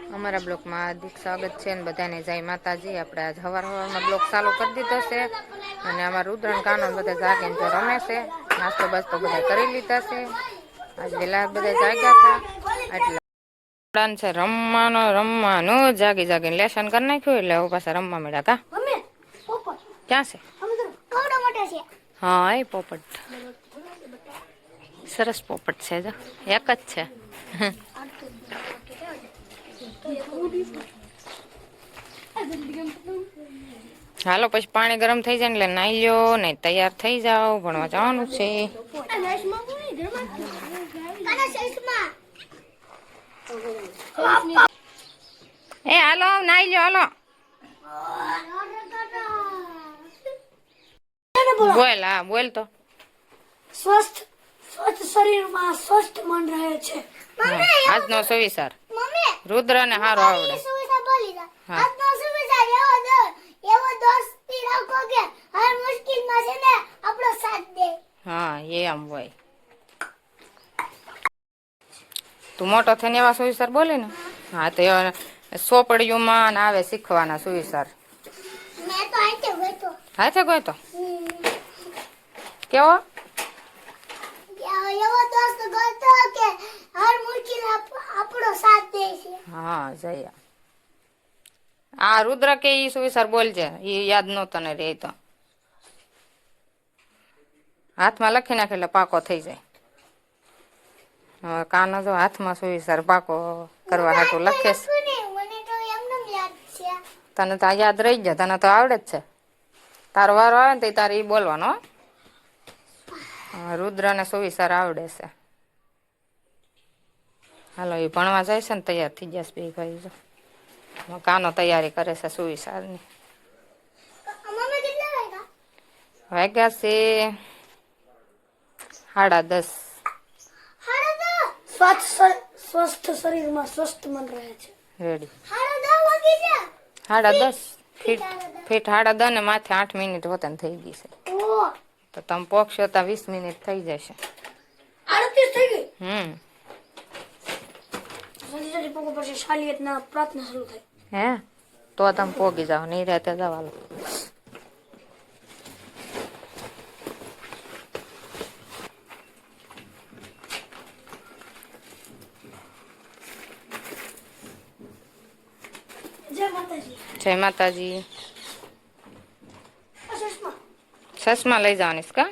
અમારા બ્લોકમાં હાર્દિક સ્વાગત છે અને બધાને જય માતાજી. આપણે આજ હવાર હવારમાં બ્લોક ચાલુ કરી દીધો છે અને અમારા રુદ્રણ કાનો બધા જાગીને તો રમે છે. નાસ્તો બાસ્તો બધા કરી લીધા છે. આજ વહેલા બધા જાગ્યા હતા. એટલે છે રમવાનો રમવાનો. જાગી જાગીને લેસન કરી નાખ્યું એટલે હવે પાછા રમવા મળ્યા કા ક્યાં છે. હા એ પોપટ. સરસ પોપટ છે જો. એક જ છે. હાલો પછી પાણી ગરમ થઈ જાય એટલે નાઈ લ્યો ને તૈયાર થઈ જાઓ ભણવા જવાનું છે. એ હાલો નાઈ લ્યો હાલો. બોલ હા બોલ તો. સ્વસ્થ સ્વસ્થ શરીરમાં સ્વસ્થ મન રહે છે. આજનો સુવિચાર. મમ્મી રુદ્ર ને હારો આવડે. સુવિધા બોલી દો. હા. આજનો સુવિધા એવો દો એવો દોસ્તી રાખો કે હર મુશ્કેલમાં છે ને આપણો સાથ દે. હા એ આમ હોય. તું મોટો થઈને એવા સુવિચાર બોલે ને? હા. તો એવા સોપડીઓમાં ને આવે શીખવાના સુવિચાર. મેં તો આઈતે બેઠો હાથે કોઈ તો કેવો? એવો દોસ્ત ગોતો કે હર મુશ્કેલ આપણો સાથ દે છે. હા જયા. આ રુદ્ર કે ઈ સુવિચાર બોલજે? ઈ યાદ નો તને રે તો. હાથમાં લખી નાખે એટલે પાકો થઈ જાય. હવે કાનો જો હાથમાં સુવિચાર પાકો કરવા હાટું લખે છે. તો એમને તને તો યાદ રહી જાય તને તો આવડે જ છે. તારો વારો આવે ને તો તારે ઈ બોલવાનો રુદ્ર ને સુવિચાર આવડે છે? હાલો એ ભણવા જાય છે ને તૈયાર થઈ જશે બે ભાઈ જો. કાનો તૈયારી કરે છે સારની. વાગ્યા? છે સાડા દસ. સ્વસ્થ શરીરમાં સ્વસ્થ મન રહે છે. રેડી. સાડા દસ ફીટ? ફીટ સાડા દસ. ને માથે આઠ મિનિટ હોતન થઈ ગઈ છે. તો તમે પોક્ષો હતા વીસ મિનિટ થઈ જશે. હમ. જલ્દી પોકો પછી શાલિયતના પ્રાર્થના શરૂ થાય. હે? તો તમે પોગી જાવ નહીં રહેતે જવાલો જય માતાજી. જય માતાજી. આ લઈ જવાની કા?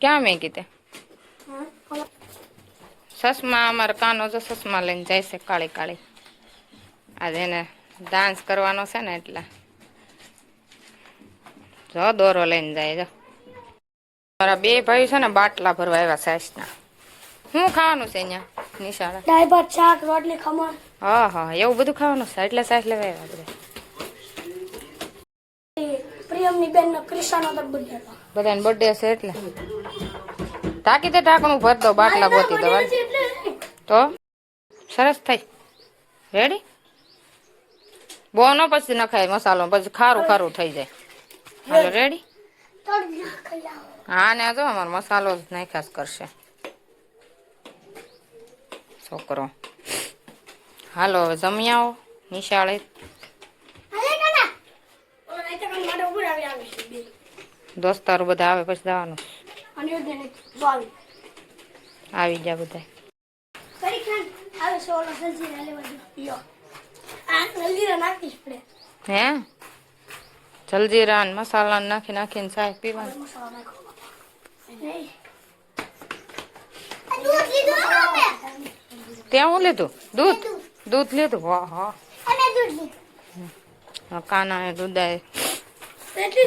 ક્યાં મેં કીધે ચશ્મા અમારા કાનો જો ચશ્મા લઈને જાય છે કાળી કાળી. આજે એને ડાન્સ કરવાનો છે ને એટલે. જો દોરો લઈને જાય જો. મારા બે ભાઈ છે ને બાટલા ભરવા આવ્યા સાસના શું ખાવાનું છે અહીંયા નિશાળા? દાળ ભાત શાક રોટલી ખમણ. હા હા એવું બધું ખાવાનું છે એટલે સાસ લેવા આવ્યા બધા એ પ્રિયમની બેનનો ક્રિશાનો તો બર્થડે બધાને બર્થડે છે એટલે. ટાંકી તે ઢાંકણું ભર દો બાટલા ગોતી દો તો સરસ થઈ. રેડી બહુ ન પછી નખાય મસાલો પછી ખારું ખારું થઈ જાય. હાલો રેડી હા ને જો અમારો મસાલો જ નાખ્યા જ કરશે. છોકરો. હાલો હવે જમી આવો નિશાળે. દોસ્તારો બધા આવે પછી જવાનું. આવી જા બધા. આવે છે ઓલા સજી લેવા દો. યો આ જલ્દી નાખીશ પડે. હે? જલજીરા ને મસાલા ને નાખી નાખીને ચાય પીવાનું. દૂધ ત્યાં હું લીધું? દૂધ? દૂધ લીધું? હા હા દૂધ કાના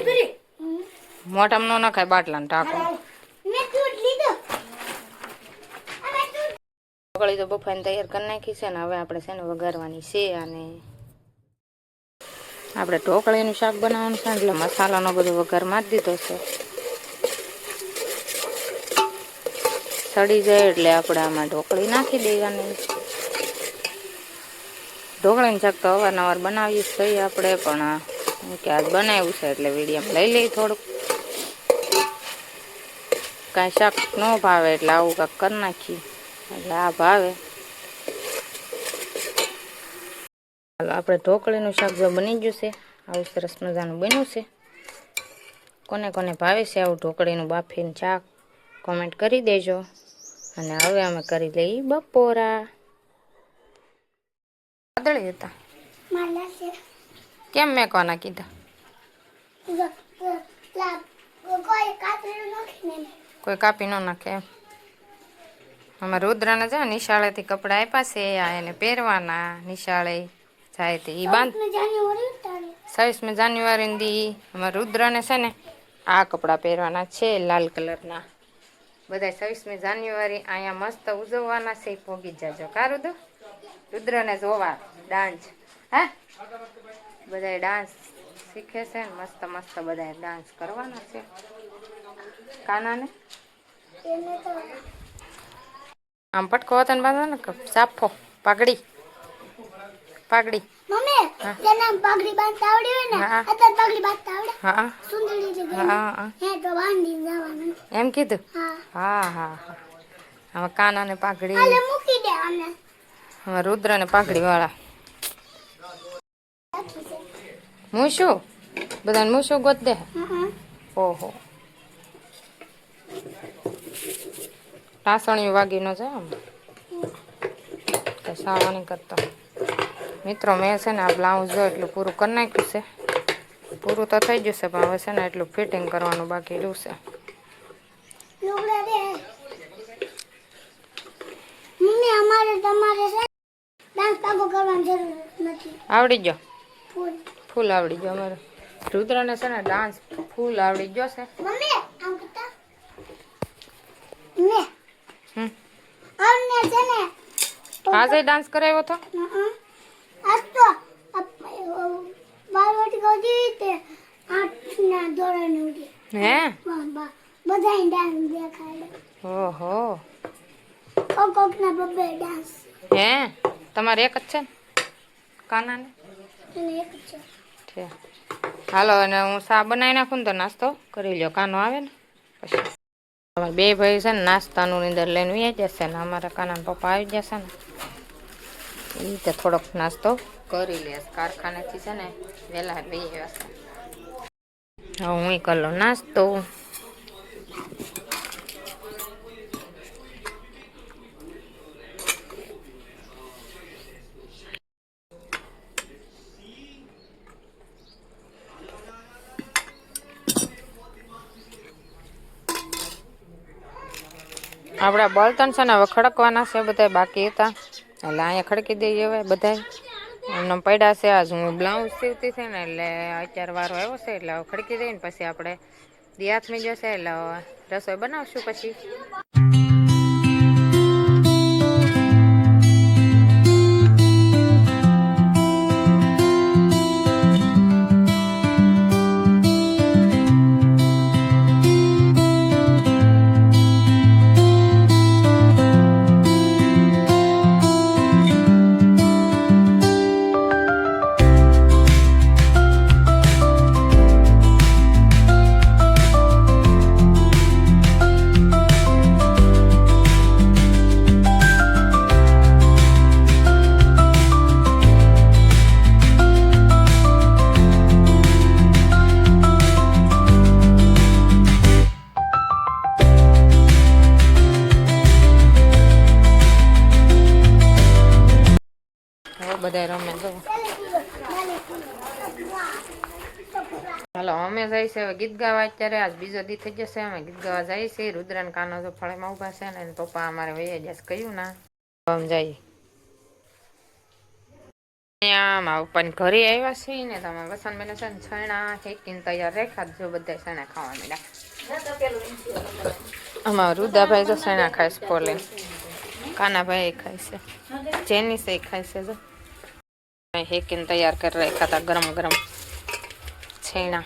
કરી મોઢામાં ન નખાય બાટલાને ટાંકો મેં દૂધ લીધું અમે દૂધ ઢોકળી તો બફાઈને તૈયાર કરી નાખી છે ને હવે આપણે છે ને વઘારવાની છે અને આપણે ઢોકળીનું શાક બનાવવાનું છે એટલે મસાલાનો બધો વઘાર મારી દીધો છે. સડી જાય એટલે આપણે આમાં ઢોકળી નાખી દેવાની. ઢોકળીનું શાક તો અવારનવાર બનાવીએ છીએ આપણે, પણ કે આજ બનાવ્યું છે એટલે વિડીયોમાં લઈ લઈએ થોડુંક. કાંઈ શાક ન ભાવે એટલે આવું કાંક કરી નાખીએ. એટલે આ ભાવે. ચાલો આપણે ઢોકળીનું શાક જો બની ગયું છે આવું સરસ મજાનું બન્યું છે. કોને કોને ભાવે છે આવું ઢોકળીનું બાફીને શાક કોમેન્ટ કરી દેજો. અને હવે અમે કરી લઈ બપોરા. વાદળી હતા. કેમ મેં કોના કીધા. કોઈ કાપી ન નાખે એમ. અમારે રુદ્રને ને નિશાળેથી કપડાં આપ્યા છે આ એને પહેરવાના નિશાળે જાય તે. એ બાંધ. છવ્વીસમી જાન્યુઆરી દી અમારા રુદ્રને છે ને આ કપડાં પહેરવાના છે લાલ કલરના. બધા છવ્વીસમી જાન્યુઆરી અહીંયા મસ્ત ઉજવવાના છે ભોગી જાજો. કા રુદ્ર? રુદ્રને જોવા ડાન્સ. હે? બધા ડાન્સ શીખે છે ને મસ્ત મસ્ત બધા ડાન્સ કરવાના છે. કાનાને? એને તો આમ પટકો હતો ને બાંધો ને સાફો પાઘડી. પાઘડી. મમ્મી હા. પાઘડી બાંધતા આવડી હોય ને. અત્યારે પાઘડી બાંધતા આવડે? હા. સુંદરી જગ્યાએ હા હા. તો બાંધી જવાનું. એમ કીધું? હા. હા હા હા. કાના કાનાને પાઘડી. હાલે મૂકી દે અમે હવે રુદ્રને પાઘડી વાળા. હું શું બધાને હું શું ગોત દે. ઓહો. ટાસણીઓ વાગી ન જાય આમ સાવાની કરતા. મિત્રો મેં છે ને આ બ્લાઉઝ જો એટલું પૂરું કરી નાખ્યું છે. પૂરું તો થઈ ગયું છે પણ હવે છે ને એટલું ફિટિંગ કરવાનું બાકી રહ્યું છે. છે આવડી ગયો? ફૂલ. ફૂલ આવડી ગયો અમારે. રુદ્રને છે ને ડાન્સ ફૂલ આવડી ગયો છે મમ્મી આમ કરતા ને હમ અમને છે ને આજે ડાન્સ કરાવ્યો હતો? આજ તો બાર વાટી ગઈ તે આઠ ના ધોરણ ઉડી. હે? બધાય ડાન્સ દેખાડે. ઓહો. કોક કોક ના બબ્બે ડાન્સ હે? તમારે એક જ છે ને? કાનાને? અને એક છે. છે. હાલો અને હું સા બનાવી નાખું ને તો નાસ્તો કરી લ્યો. કાનો આવે ને? પછી. અમારા બે ભાઈ છે ને નાસ્તાનું ની અંદર લઈને વી જશે ને અમારા કાના પપ્પા આવી જશે ને. એ રીતે થોડોક નાસ્તો કરી લેશ કારખાનેથી છે ને વહેલા બે છે હવે હું કરી લઉં નાસ્તો. આપણા બળતણ છે ને હવે ખડકવાના છે બધા બાકી હતા. એટલે અહીંયા ખડકી દઈએ જવાય બધા એમને પડ્યા છે, આજ હું બ્લાઉઝ સીવતી છે ને એટલે અત્યારે વારો આવ્યો છે, એટલે ખડકી દઈને પછી આપણે દિયાથમી જશે એટલે રસોઈ બનાવશું પછી. બધા રમે જો. હાલો, અમે જઈ છે ગીત ગાવા અત્યારે. આજ બીજો દી થઈ જશે. અમે ગીત ગાવા જાય છીએ રુદ્રન કાનો તો ફળેમાં ઊભા છે ને પપ્પા અમારે વૈયા જશે કહ્યું ના. આમ અહીંયા મારા ઘરે આવ્યા છે ને તમે વસંત બેને છે ને છણા, હેકીને તૈયાર રેખા જો બધા છણા ખાવા મળ્યા અમારા રુદાભાઈ તો છણા ખાય છે પોલે કાનાભાઈ ખાય છે. જેની છે ખાય છે જો. હેકીને તૈયાર કરી રાખ્યા હતા ગરમ ગરમ છેણા.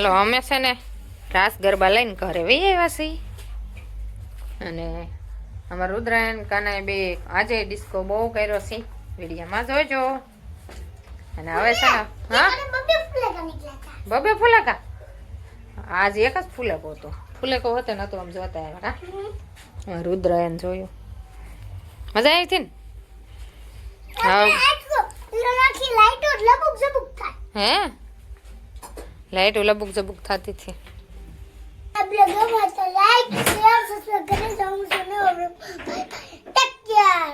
હાલો અમે છે ને રાસ ગરબા લઈને ઘરે વહી આવ્યા છીએ. અને અમારા રુદ્રાયણ કાનાએ બે આજે ડિસ્કો બહુ કર્યો છે. વિડીયોમાં જોજો. અને હવે છે ને હા? બબે ફૂલેકા આજ એક જ ફૂલેકો હતો. ફૂલેકો હતો નતો આમ જોતા આવ્યા. હા? રુદ્રાયણ જોયું. મજા આવી હતી ને? હા? લાઈટો લબુક ઝબુક થાય હે લાઈટ લબુક જબુક થતી હતી. આપણે ગમે તો લાઈક શેર સબસ્ક્રાઇબ કરી દઉં છું ને ટેક કેર